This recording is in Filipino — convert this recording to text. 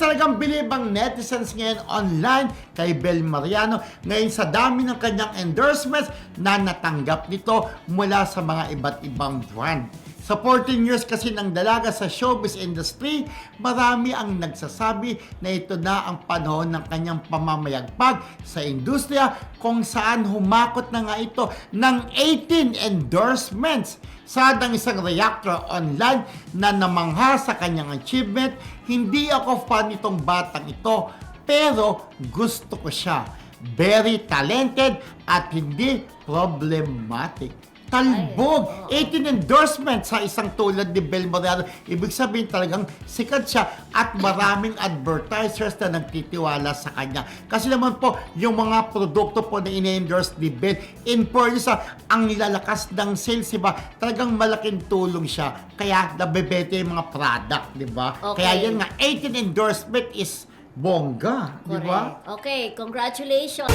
talagang bilibang netizens ngayon online kay Bel Mariano ngayon sa dami ng kanyang endorsements na natanggap nito mula sa mga iba't ibang brand. Sa 14 years kasi ng dalaga sa showbiz industry, marami ang nagsasabi na ito na ang panahon ng kanyang pamamayagpag sa industriya kung saan humakot na nga ito ng 18 endorsements. Sad ang isang reactor online na namangha sa kanyang achievement, hindi ako fan itong batang ito, pero gusto ko siya. Very talented at hindi problematic. Talbog! 18 endorsements sa isang tulad ni Bel Moreno. Ibig sabihin talagang sikat siya at maraming advertisers na nagtitiwala sa kanya. Kasi naman po, yung mga produkto po na ine-endorse ni Bel, in fairness, ah, ang lalakas ng sales, diba? Talagang malaking tulong siya. Kaya nabebete yung mga product, di ba? Okay. Kaya yan nga, 18 endorsement is bongga, di ba? Okay, congratulations.